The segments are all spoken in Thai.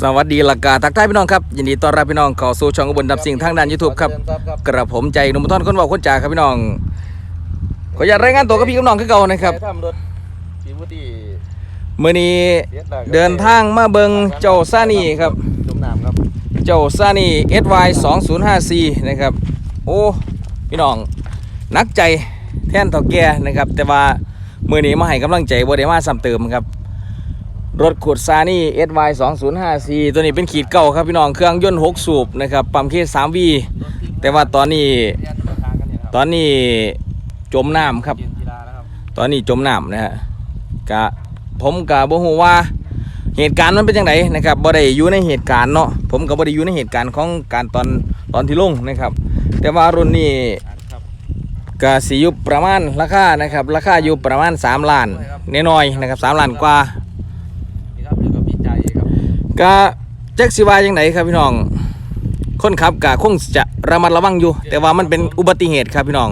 สวัสดีลักกาทักทายพี่น้องครับยินดีต้อนรับพี่น้องเข้าสู่ช่องอุบลดับสิ่งทางด้าน YouTube ครับกระผมใจหนุ่มท่อนคนเว่าคนจ่าครับพี่น้อง ขออยากรายงานตัวกับพี่กับน้องคือเก่านะครับทำรถจีบุตีมื้อนี้เดินทางมาเบิงเจ้าซานีครับจมน้ำครับเจ้าซานี SY 2054นะครับ โอ้พี่น้องนักใจแท่นเถ่าแก่นะครับ แต่ว่ามื้อนี้มาให้กำลังใจบ่ได้มาซ้ำเติมครับ รถขุดซานี่ SY 2054ตัวนี้เป็นขีดเก่าครับพี่น้อง เครื่องยนต์ 6 สูบนะครับ ปั๊มเคส 3V แต่ว่าตอนนี้ ตอนนี้จมน้ำครับ ตอนนี้จมน้ำนะฮะกะผมกะบ่ฮู้ว่าเหตุการณ์มันเป็นจังไดนะครับบ่ได้อยู่ในเหตุการณ์เนาะ ผมก็บ่ได้อยู่ในเหตุการณ์ของการตอนตอนที่ลงนะครับ แต่ว่ารุ่นนี้กับก็สิอยู่ประมาณราคานะครับ ราคาอยู่ประมาณ 3 ล้านน้อยๆนะครับ3ล้านกว่า นี่ครับอยู่กับพี่ใจครับ ก็จักสิว่าจังไดครับพี่น้อง คนขับก็คงจะระมัดระวังอยู่ แต่ว่ามันเป็นอุบัติเหตุครับพี่น้อง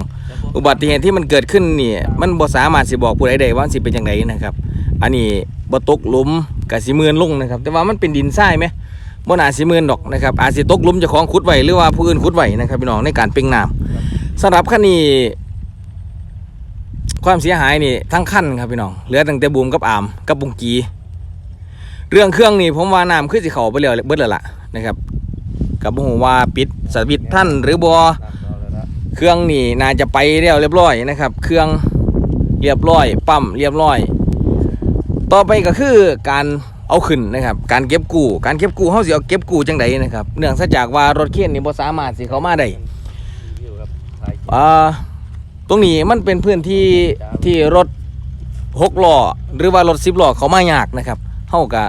อุบัติเหตุที่มันเกิดขึ้นนี่มันบ่สามารถสิบอกผู้ใดได้ว่ามันสิเป็นจังไดนะครับ อันนี้บ่ตกหลุมก็สิเมือนลงนะครับ แต่ว่ามันเป็นดินทรายไหมบ่น่าสิเมือนดอกนะครับอาจสิตกหลุมเจ้าของขุดไว้หรือว่าผู้อื่นขุดไว้นะครับพี่น้องในการเป่งน้ำสำหรับคันนี้ความเสียหายนี่ทั้งคันครับพี่น้องเหลือตั้งแต่บูมกับอามกับบุงกี เรื่องเครื่องนี่ผมว่าน้ำคือสิเขาไปแล้วเบิดแล้วล่ะนะครับกับบ่ฮู้ว่าปิดสวิตช์ท่านหรือบอเครื่องนี่น่าจะไปแล้วเรียบร้อยนะครับ เครื่องเรียบร้อยปั๊มเรียบร้อย ต่อไปก็คือการเอาขึ้นนะครับ การเก็บกู้การเก็บกู้เขาสิเอาเก็บกู้จังใดนะครับเนื่องจากว่ารถเข็นนี่บ่สามารถสิเขามาได้รีวิวครับถ่ายคลิปอ่าตรงนี้มันเป็นพื้นที่ที่รถหกล้อหรือว่ารถสิบล้อเขามายากนะครับ เฮาก็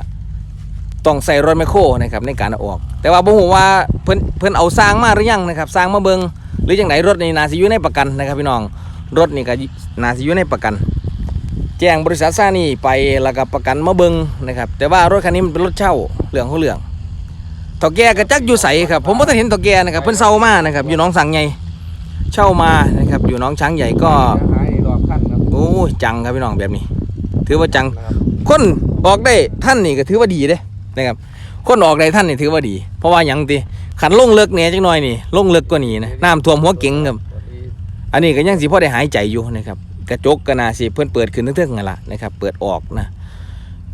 ต้องใส่รถแมคโครนะครับในการเอาออก แต่ว่าบ่ฮู้ว่าเพิ่นเพิ่นเอาสร้างมาหรือยังนะครับสร้างมาเบิงหรือจังไดรถนี่น่าสิอยู่ในประกันนะครับพี่น้องรถนี่ก็น่าสิอยู่ในประกัน แจ้งบริษัทสร้างนี่ไปแล้วก็ประกันมาเบิงนะครับแต่ว่ารถคันนี้มันเป็นรถเช่าเรื่องของเรื่องเฒ่าแก่ก็จักอยู่ใสครับผมบ่ทันเห็นเฒ่าแก่นะครับเพิ่นเซามานะครับอยู่หน้องสังใหญ่เช่ามานะครับอยู่หน้องช้างใหญ่ก็เสียหายรอบขั้นครับโอ้ยจังครับพี่น้องแบบนี้ ถือว่าจังนะ ครับคนออกได้ท่านนี่ก็ถือว่าดีเด้นะครับคนออกได้ท่านนี่ถือว่าดี เพราะว่ายังติขันลงเลิกเนี่ยจังหน่อยนี่ลงเลิกกว่านี้นะน้ำท่วมหัวเก๋งครับอันนี้ก็ยังสิพ่อได้หายใจอยู่นะครับกระจกก็นาสิเพิ่นเปิดขึ้นเทิงๆนั่นละนะครับเปิดออกนะ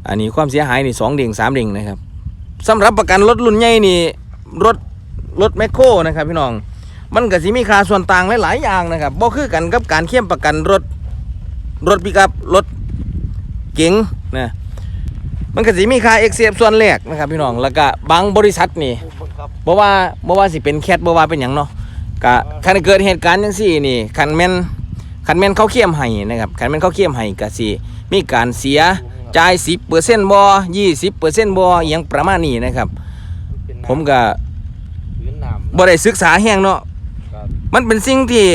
อันนี้ความเสียหายนี่สองเด้งสามเด้งนะครับสำหรับประกันรถรุ่นใหญ่นี่รถรถแมคโครนะครับพี่น้องมันก็สิมีค่าส่วนต่างหลายๆอย่างนะครับบ่คือกันกับการเข้มประกันรถรถปิกอัพรถเก๋ง นะมันก็สิมีค่าเอ็กเซฟส่วนแรกนะครับพี่น้องแล้วก็บางบริษัทนี่ผู้บังคับบ่ว่าบ่ว่าสิเป็นแคทบ่ว่าเป็นหยังเนาะก็คันเกิดเหตุการณ์จังซี่นี่คันแม่นคันแม่นเขาเข้มให้นะครับคันแม่นเขาเข้มให้ก็สิมีการเสียจ่าย10%บ่20%บ่อหยังประมาณนี้นะครับเป็นน้ำผมก็พื้นน้ำบ่ได้ศึกษาแฮงเนาะครับมันเป็นสิ่งที่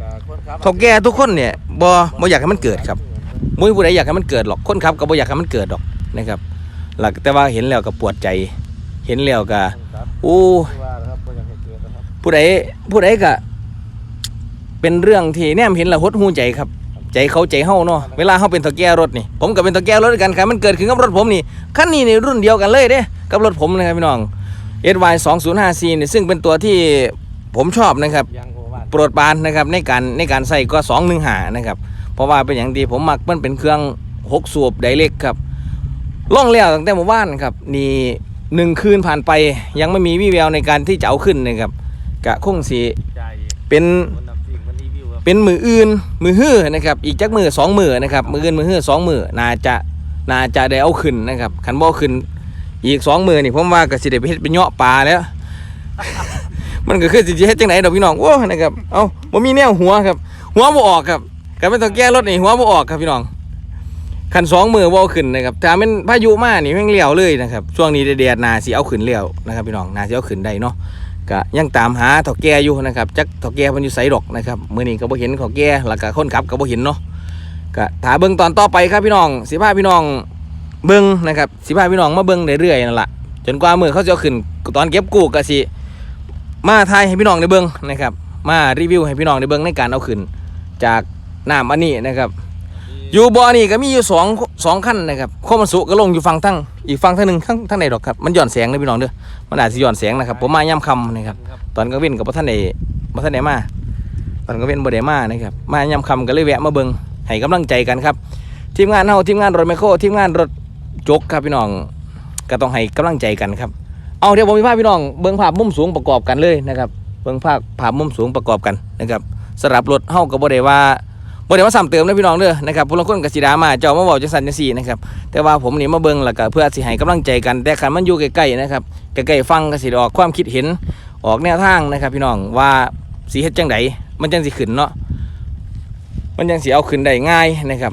กับคนขับเฒ่าแก่ทุกคนเนี่ยบ่บ่อยากให้มันเกิดครับ มุ้ยผู้ใดอยากให้มันเกิดหรอกคนขับก็บ่อยากให้มันเกิดหรอกนะครับหลักแต่ว่าเห็นแล้วก็ปวดใจ เห็นแล้วก็ครับโอ้ที่ว่านะครับบ่อยากให้เกิดนะครับผู้ใดผู้ใดก็เป็นเรื่องที่แนมเห็นแล้วหดหูใจครับ ใจเขาใจเฮาเนาะเวลาเฮาเป็นตะแก่รถนี่ ผมก็เป็นตะแก่รถด้วยกันครับมันเกิดขึ้นกับรถผมนี่คันนี้นี่รุ่นเดียวกันเลยเด้กับรถผมนะครับพี่น้อง SY 2054นี่ซึ่งเป็นตัวที่ผมชอบนะครับยังโอวาทโปรดปรานนะครับในการในการใส่ก็2 1หานะครับเพ ราะว่าเป็นอย่างดีผมมักมันเป็นเครื่อง6สูบไดเรกครับล่องแล้วตั้งแต่เมื่อวานครับนี่หนึ่งคืนผ่านไปยังไม่มีวี่แววในการที่จะเอาขึ้นนะครับกะคงสีใจเป็นคนนำสิ่งมันรีวิวครับเป็นมืออื่นมือฮื้อนะครับอีกจักมือสองมือนะครับมืออื่นมือฮื้อสองมือน่าจะน่าจะได้เอาขึ้นนะครับขันบ่เอาขึ้นอีกสองมือนี่ผมว่าก็สิได้ไปเฮ็ดเป็นเหาะปลาแล้วมันก็คือสิเฮ็ดจังไหนดอกพี่น้องโอ้นะครับเอ้าบ่มีแนวหัวครับ หัวบ่ออกครับ ก็เป็นต้องแก้รถนี่หัวบ่ออกครับพี่น้องคันสองมือบ่าขึ้นนะครับถ้าเป็นพายุมานี่แม่งเลี้ยวเลยนะครับช่วงนี้แดดนาสิเอาขึ้นแล้วนะครับพี่น้องนาสิเอาขึ้นได้เนาะก็ยังตามหาเถาแก่อยู่นะครับจักเถาแก่มันอยู่ไสดอกนะครับมื้อนี้ก็บ่เห็นเถาแก่แล้วก็คนขับก็บ่เห็นเนาะก็ถ้าเบิ่งตอนต่อไปครับพี่น้องสิพาพี่น้องเบิ่งนะครับสิพาพี่น้องมาเบิ่งเรื่อยๆนั่นล่ะจนกว่ามือเขาจะขึ้นตอนเก็บกู้ก็สิมาถ่ายให้พี่น้องได้เบิ่งนะครับมารีวิวให้พี่น้องได้เบิ่งในการเอาขึ้นจาก น้ำอันนี้นะครับ อยู่บ่อนี่ก็มีอยู่สองสองขั้นนะครับโคมันสุก็ลงอยู่ฝั่งทั้งอีกฝั่งทั้งหนึ่งทั้งทั้งไหนดอกครับมันหย่อนแสงเลยพี่น้องเด้อมันอาจจะหย่อนแสงนะครับผมมาย่ำคำนะครับตอนกลางเว้นกับพ่ท่านไหนพ่ท่านไหนมา ตอนกลางเว้นบ่ได้มานะครับมาย่ำคำก็เลยแวะมาเบิงให้กำลังใจกันครับ ทีมงานเฮาทีมงานรถไมโครทีมงานรถจกครับพี่น้องก็ต้องให้กำลังใจกันครับเอาเดี๋ยวผมมีภาพพี่น้องเบิงภาพมุมสูงประกอบกันเลยนะครับเบิงภาพภาพมุมสูงประกอบกันนะครับสำหรับรถเฮาก็บ่ได้ว่า บ่ได้ว่าซ้ำเติมนะพี่น้องเด้อนะครับผู้ลางคนกสิดามาเจ้ามาเว้าจังซั่นจังซี่นะครับแต่ว่าผมนี่มาเบิ่งแล้วก็เพื่อสิให้กำลังใจกัน แต่คันมันอยู่ใกล้ๆนะครับใกล้ๆฟังก็สิออกความคิดเห็นออกแนวทางนะครับ พี่น้องว่าสิเฮ็ดจังไดมันจังสิขึ้นเนาะมันจังสิเอาขึ้นได้ง่ายนะครับ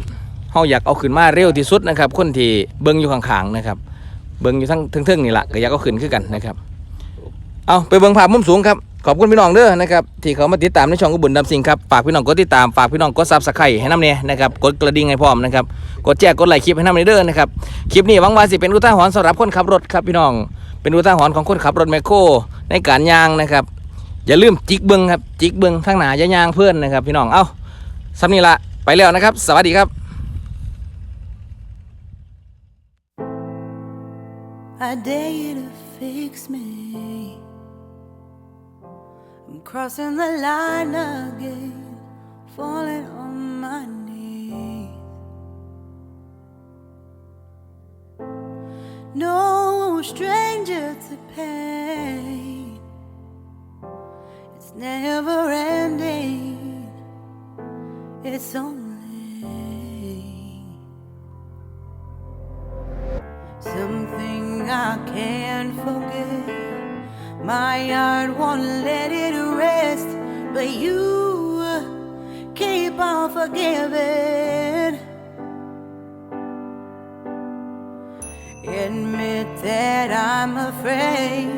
เฮาอยากเอาขึ้นมาเร็วที่สุดนะครับ คนที่เบิ่งอยู่ข้างๆนะครับเบิ่งอยู่ทั้งเทิงๆนี่ละก็อยากเอาขึ้นคือกันนะครับ เอาไปเบิ่งภาพมุมสูงครับขอบคุณพี่น้องเด้อนะครับที่เขามาติดตามในช่องอุบุญดำสิงครับฝากพี่น้องกดติดตามฝากพี่น้องกดซับสไครต์ให้น้ำเนี่ยนะครับกดกระดิ่งให้พร้อมนะครับกดแจ้งกดไลค์คลิปให้น้ำเนี่ยเด้อนะครับคลิปนี้หวังว่าสิเป็นอุทาหรณ์สำหรับคนขับรถครับพี่น้อง เป็นอุทาหรณ์ของคนขับรถแมคโครในการยางนะครับอย่าลืมจิกเบิ้งครับจิกเบิ้งทางหน้าอย่ายางเพื่อนนะครับ พี่น้องเอ้าสำนี้ละไปแล้วนะครับ สวัสดีครับ I dare you to fix me. I'm crossing the line again, falling on my knees. No stranger to pain, it's never ending, it's only. But you keep on forgiving. Admit that I'm afraid.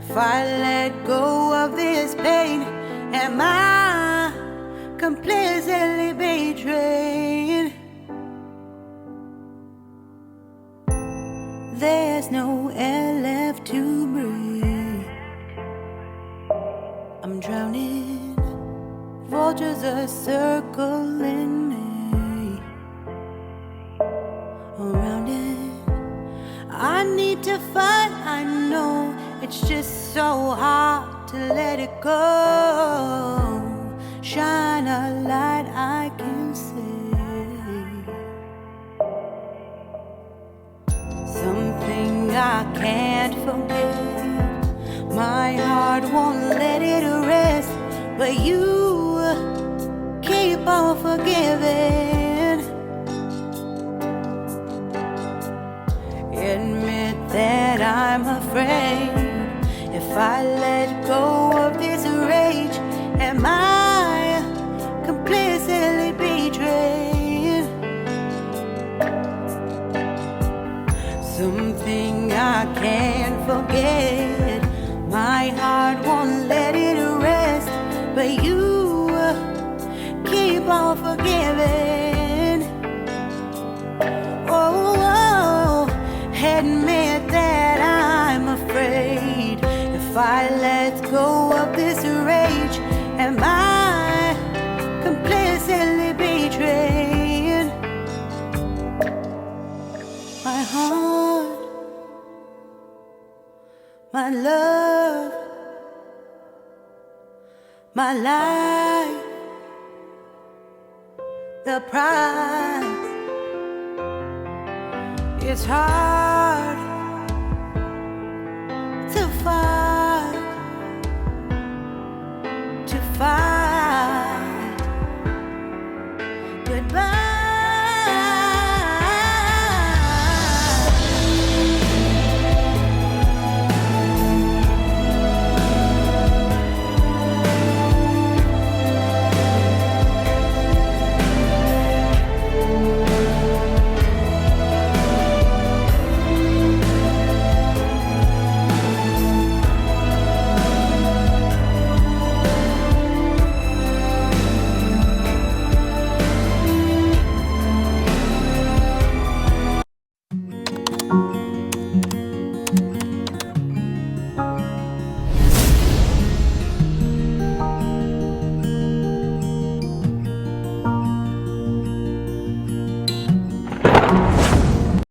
If I let go of this pain, am I completely betrayed? There's no air left to breathe. I'm drowning. Vultures are circling me. Around it. I need to fight. I know it's just so hard to let it go. Shine a light I can see. Something I can't forget. My heart won't let it rest, but you keep on forgiving. Admit that I'm afraid. If I let go of this rage, am I completely betrayed? Something I can't forget. Heart, my love, my life, the price. It's hard to find.